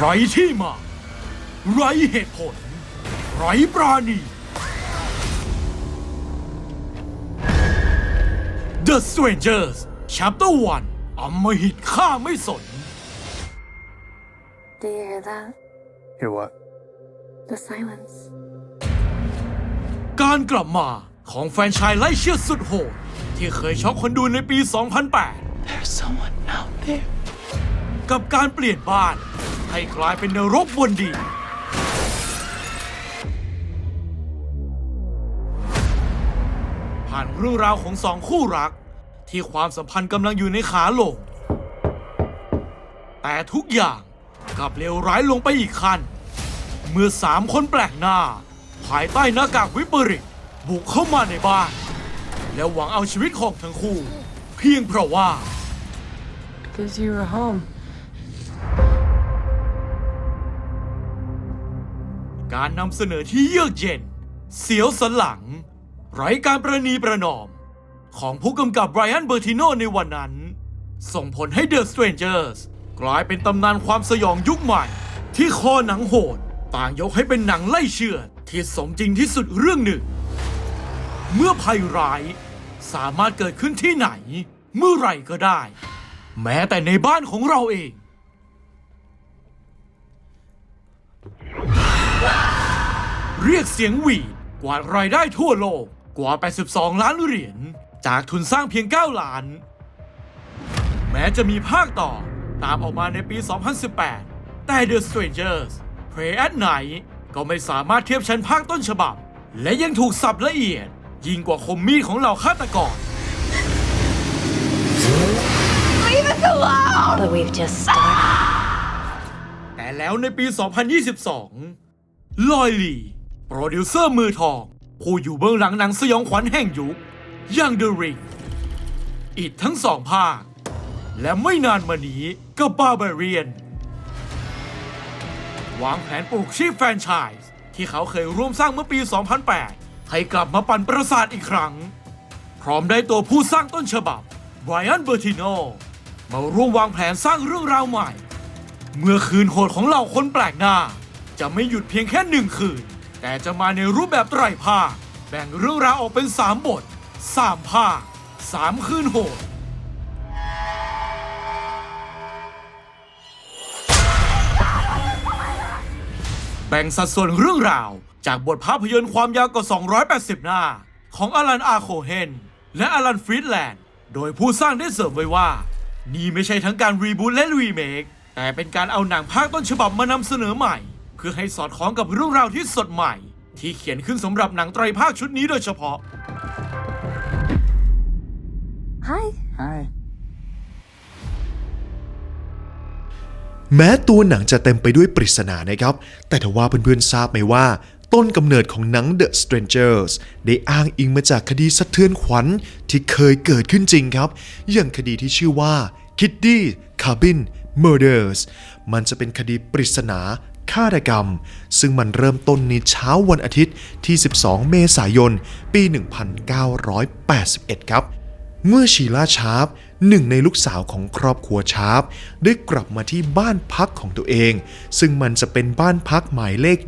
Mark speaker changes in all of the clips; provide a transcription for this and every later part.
Speaker 1: ไรที่มา ไรเหตุผล ไรปราณี The Strangers Chapter 1อำมหิตข้าไม่สน
Speaker 2: Do you hear that?
Speaker 3: Hear what?
Speaker 2: The silence.
Speaker 1: การกลับมาของแฟรนไชายไล่เชื่อดสุดโหด ที่เคยช็อกคนดูในปี 2008
Speaker 4: There's someone out there.
Speaker 1: กับการเปลี่ยนบ้าน ให้กลายเป็นนรกบนดินผ่านเรื่องราวของสองคู่รัก ที่ความสัมพันธ์กำลังอยู่ในขาลง แต่ทุกอย่างกลับเลวร้ายลงไปอีกขั้น เมื่อสามคนแปลกหน้า ภายใต้หน้ากากวิปริตบุกเข้ามาในบ้าน แล้วหวังเอาชีวิตของทั้งคู่ เพียงเพราะว่า
Speaker 4: Because you were home.
Speaker 1: การนำเสนอที่เยือกเย็น เสียวสันหลัง ไร้การประนีประนอม ของผู้กำกับไบรอันเบอร์ติโนในวันนั้น ส่งผลให้ The Strangers กลายเป็นตำนานความสยองยุคใหม่ ที่คอหนังโหด ต่างยกให้เป็นหนังไล่เชือดที่สมจริงที่สุดเรื่องหนึ่ง เมื่อภัยร้ายสามารถเกิดขึ้นที่ไหน เมื่อไหร่ก็ได้ แม้แต่ในบ้านของเราเอง เรียกเสียงหวีดกวาดรายได้ทั่วโลกกว่า 82 ล้านเหรียญ จากทุนสร้างเพียง 9 ล้าน แม้จะมีภาคต่อตามออกมาในปี 2018 แต่ The Strangers Pray at Night ก็ไม่สามารถเทียบชั้นภาคต้นฉบับ และยังถูกสับละเอียด ยิ่งกว่าคมมีดของเหล่าฆาตกร
Speaker 2: But we've just started.
Speaker 1: แต่แล้วในปี 2022 ลอยลี โปรดิวเซอร์มือทอง ผู้อยู่เบื้องหลังหนังสยองขวัญแห่งยุคอย่าง The Ring อีกทั้งสองภาค และไม่นานมานี้ก็ Barbarian วางแผนปลูกชีพแฟรนไชส์ที่เขาเคยร่วมสร้างเมื่อปี 2008 ให้กลับมาปั่นประสาทอีกครั้ง พร้อมได้ตัวผู้สร้างต้นฉบับไบรอันเบอร์ติโนมาร่วมวางแผนสร้างเรื่องราวใหม่ เมื่อคืนโหดของเหล่าคนแปลกหน้า จะไม่หยุดเพียงแค่หนึ่งคืน แต่จะมาในรูปแบบไตรภาคแบ่งเรื่องราวออกเป็นสามบทสามภาคสามคืนโหด แบ่งสัดส่วนเรื่องราว จากบทภาพยนตร์ความยาวกว่า 280 หน้า ของอลันอาโคเฮน และอลันฟรีดแลนด์ โดยผู้สร้างได้เสริมไว้ว่า นี่ไม่ใช่ทั้งการรีบูทและรีเมคแต่เป็นการเอาหนังภาคต้นฉบับมานำเสนอใหม่ เพื่อให้สอดคล้องกับเรื่องราวที่สดใหม่ ที่เขียนขึ้นสำหรับหนังไตรภาคชุดนี้โดยเฉพาะ
Speaker 2: Hi.
Speaker 3: Hi.
Speaker 5: แม้ตัวหนังจะเต็มไปด้วยปริศนานะครับ แต่ทว่าเพื่อนๆทราบไหมว่า ต้นกำเนิดของหนัง The Strangers ได้อ้างอิงมาจากคดีสะเทือนขวัญที่เคยเกิดขึ้นจริงครับ อย่างคดีที่ชื่อว่า Kiddy Cabin Murders มันจะเป็นคดีปริศนา ฆาตกรรม ซึ่งมันเริ่มต้นในเช้าวันอาทิตย์ที่ 12 เมษายน ปี 1981 ครับ เมื่อชีลาชาร์ปหนึ่งในลูกสาวของครอบครัวชาร์ปได้กลับมาที่บ้านพักของตัวเอง ซึ่งมันจะเป็นบ้านพักหมายเลข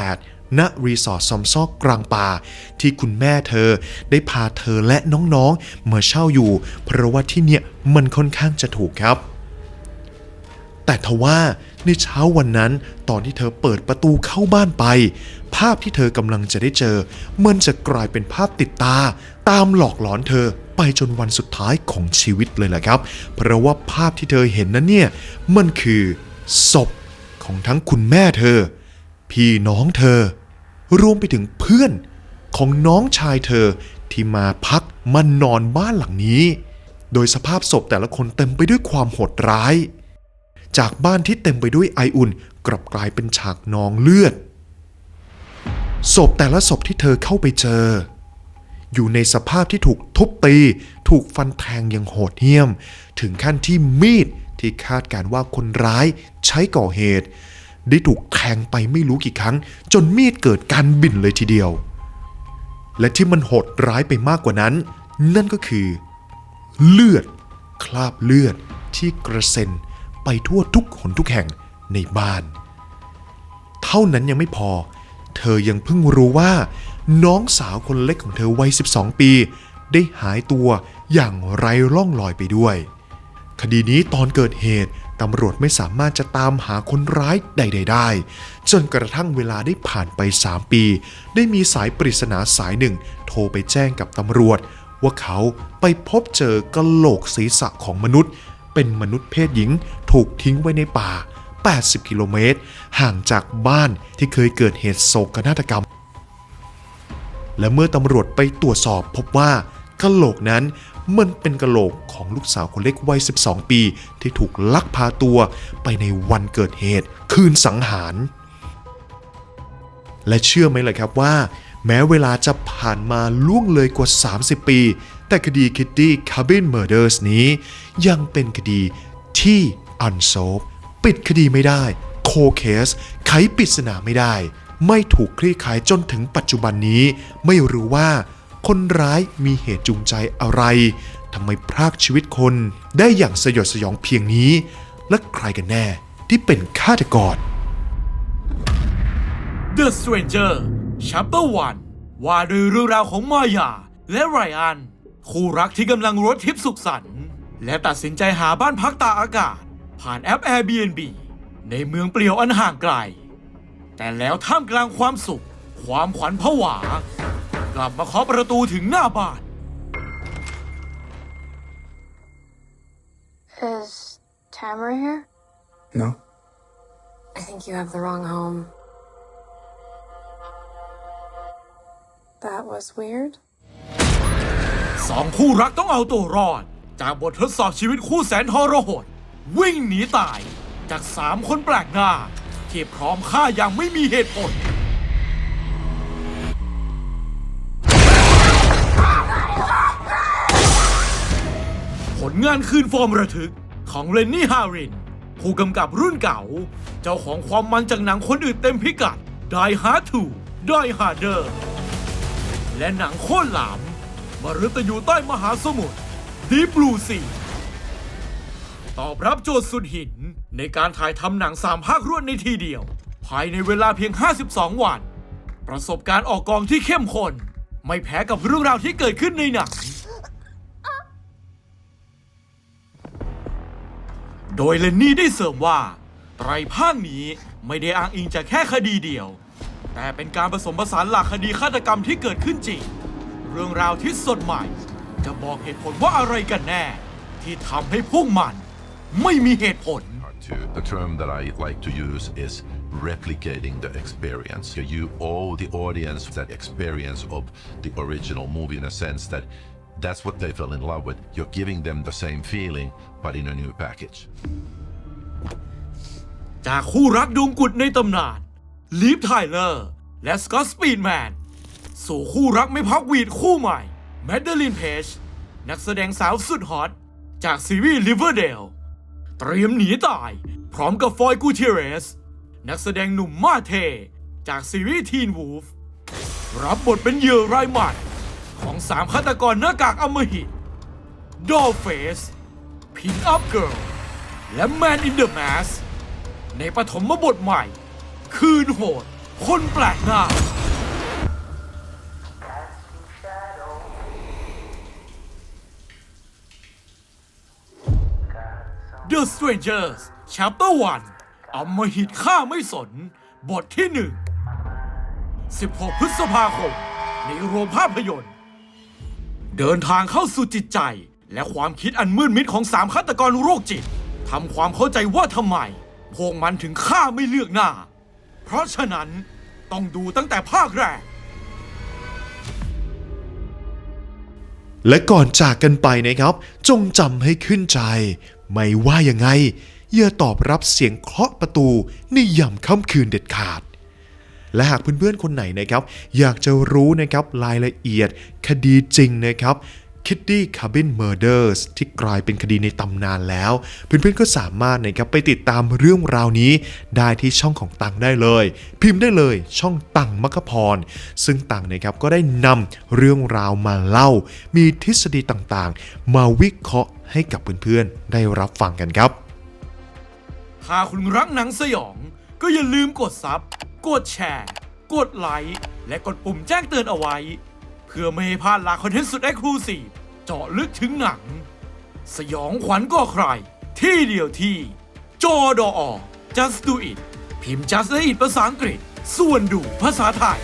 Speaker 5: 28ณรีสอร์ทซอมซอกกลางป่า ที่คุณแม่เธอได้พาเธอและน้องๆมาเช่าอยู่ เพราะว่าที่เนี่ยมันค่อนข้างจะถูกครับ แต่ทว่า ในเช้าวันนั้นตอนที่เธอเปิดประตูเข้าบ้านไป ภาพที่เธอกำลังจะได้เจอ มันจะกลายเป็นภาพติดตา ตามหลอกหลอนเธอไปจนวันสุดท้ายของชีวิตเลยแหละครับ เพราะว่าภาพที่เธอเห็นนั้นเนี่ยมันคือศพของทั้งคุณแม่เธอ พี่น้องเธอ รวมไปถึงเพื่อนของน้องชายเธอที่มาพักมานอนบ้านหลังนี้ โดยสภาพศพแต่ละคนเต็มไปด้วยความโหดร้าย จากบ้านที่เต็มไปด้วยไออุ่น กลับกลายเป็นฉากนองเลือด ศพแต่ละศพที่เธอเข้าไปเจอ อยู่ในสภาพที่ถูกทุบตี ถูกฟันแทงอย่างโหดเหี้ยม ถึงขั้นที่มีดที่คาดการว่าคนร้ายใช้ก่อเหตุ ได้ถูกแทงไปไม่รู้กี่ครั้ง จนมีดเกิดการบินเลยทีเดียว และที่มันโหดร้ายไปมากกว่านั้น นั่นก็คือ เลือด คราบเลือดที่กระเซ็น ไปทั่วทุกหนทุกแห่งในบ้าน เท่านั้นยังไม่พอ เธอยังเพิ่งรู้ว่า น้องสาวคนเล็กของเธอวัย 12 ปี ได้หายตัวอย่างไร้ร่องรอยไปด้วย คดีนี้ตอนเกิดเหตุตำรวจไม่สามารถจะตามหาคนร้ายใดๆได้ จนกระทั่งเวลาได้ผ่านไป 3 ปี ได้มีสายปริศนาสายหนึ่ง โทรไปแจ้งกับตำรวจ ว่าเขาไปพบเจอกระโหลกศีรษะของมนุษย์ เป็นมนุษย์เพศหญิงถูกทิ้งไว้ในป่า 80 กิโลเมตร ห่างจากบ้านที่เคยเกิดเหตุโศกนาฏกรรม และเมื่อตำรวจไปตรวจสอบพบว่ากะโหลกนั้นมันเป็นกะโหลกของลูกสาวคนเล็กวัย 12 ปี ที่ถูกลักพาตัวไปในวันเกิดเหตุ คืนสังหาร และเชื่อไหมล่ะครับว่า แม้เวลาจะผ่านมาล่วงเลยกว่า 30 ปี แต่คดี Kitty Cabin Murders นี้ ยังเป็นคดีที่ unsolved ปิดคดีไม่ได้ โคเคส ไขปริศนาไม่ได้ ไม่ถูกคลี่คลายจนถึงปัจจุบันนี้ ไม่รู้ว่า คนร้ายมีเหตุจูงใจอะไรทำไมพรากชีวิตคนได้อย่างสยดสยองเพียงนี้ และใครกันแน่ที่เป็นฆาตกร
Speaker 1: The Stranger Chapter 1ว่าด้วยเรื่องราวของมายาและไรอัน คู่รักที่กำลังรถทริปสุขสันต์และตัดสินใจหาบ้านพักตากอากาศ ผ่านแอป Airbnb ในเมืองเปลี่ยวอันห่างไกล แต่แล้วท่ามกลางความสุข ความขวัญผวา กลับมาเคาะประตูถึงหน้าบ้าน
Speaker 2: Is Tamara here?
Speaker 3: No.
Speaker 2: I think you have the wrong home. That was weird.
Speaker 1: สองคู่รักต้องเอาตัวรอด จากบททดสอบชีวิตคู่แสนทรหด วิ่งหนีตาย จากสามคนแปลกหน้าที่พร้อมฆ่าอย่างไม่มีเหตุผลผลงานคืนฟอร์มระทึกของเลนนี่ฮาริน ผู้กำกับรุ่นเก่า เจ้าของความมันจากหนังคนอื่นเต็มพิกัด Die Hard 2 Die Harder และหนังโค่นหลาม มฤตยูใต้มหาสมุทร Deep Blue Sea ตอบรับโจทย์สุดหิน ในการถ่ายทำหนังสามภาครวดในทีเดียว ภายในเวลาเพียง 52 วัน ประสบการณ์ออกกองที่เข้มข้นไม่แพ้กับเรื่องราวที่เกิดขึ้นในหนัง โดยเลนนี่ได้เสริมว่า ไตรภาคนี้ไม่ได้อ้างอิงจากแค่คดีเดียว แต่เป็นการผสมผสานหลักคดีฆาตกรรมที่เกิดขึ้นจริง เรื่องราวที่สดใหม่ จะบอกเหตุผลว่าอะไรกันแน่ ที่ทำให้พวกมัน ไม่มีเหตุผล
Speaker 6: to the term that I like to use is replicating the experience. You owe the audience that experience of the original movie in a sense that that's what they fell in love with. You're giving them the same feeling, but in a new package.
Speaker 1: จากคู่รักดวงกุดในตำนานลีฟไทเลอร์และสกอตสปีดแมน สู่คู่รักไม่พักหวีดคู่ใหม่แมดเดลินเพจนักแสดงสาวสุดฮอต จากซีรีส์ Riverdale เตรียมหนีตาย พร้อมกับฟอยกูเทเรส นักแสดงหนุ่มมาเท จากซีรีส์ Teen Wolf รับบทเป็นเหยื่อรายใหม่ของสามฆาตกรหน้ากากอมหิตดอลเฟสพิงอัพเกิร์ลและแมนอินเดอะแมสในปฐมบทใหม่ คืนโหด คนแปลกหน้า The Strangers Chapter 1อำมหิตฆ่าไม่สน บทที่ 1 16 พฤษภาคม ในโรงภาพยนตร์ เดินทางเข้าสู่จิตใจ และความคิดอันมืดมิดของสามฆาตกรโรคจิตทำความเข้าใจว่าทำไม พวกมันถึงฆ่าไม่เลือกหน้า เพราะฉะนั้นต้องดูตั้งแต่ภาคแรก
Speaker 5: และก่อนจากกันไปนะครับ จงจำให้ขึ้นใจ ไม่ว่ายังไงอย่าตอบรับเสียงเคาะประตูในยามค่ำคืนเด็ดขาด และหากเพื่อนๆคนไหนนะครับ อยากจะรู้นะครับรายละเอียดคดีจริงนะครับ Kitty Cabin Murders ที่กลายเป็นคดีในตำนานแล้ว เพื่อนๆก็สามารถนะครับไปติดตามเรื่องราวนี้ได้ที่ช่องของตังได้เลย พิมพ์ได้เลยช่องตังมัคคพร ซึ่งตังนะครับก็ได้นำเรื่องราวมาเล่า มีทฤษฎีต่างๆ มาวิเคราะห์ให้กับเพื่อนๆได้รับฟังกันครับ
Speaker 1: ถ้าคุณรักหนังสยอง ก็อย่าลืมกดซับกดแชร์ กดไลค์และกดปุ่มแจ้งเตือนเอาไว้ เพื่อไม่ให้พลาดหลากคอนเทนต์สุดเอ c l u s i v e เจาะลึกถึงหนัง สยองขวัญก็ใคร ที่เดียวที่ จอดอ just do it พิมพ์ just do it ภาษาอังกฤษ ส่วนดูภาษาไทย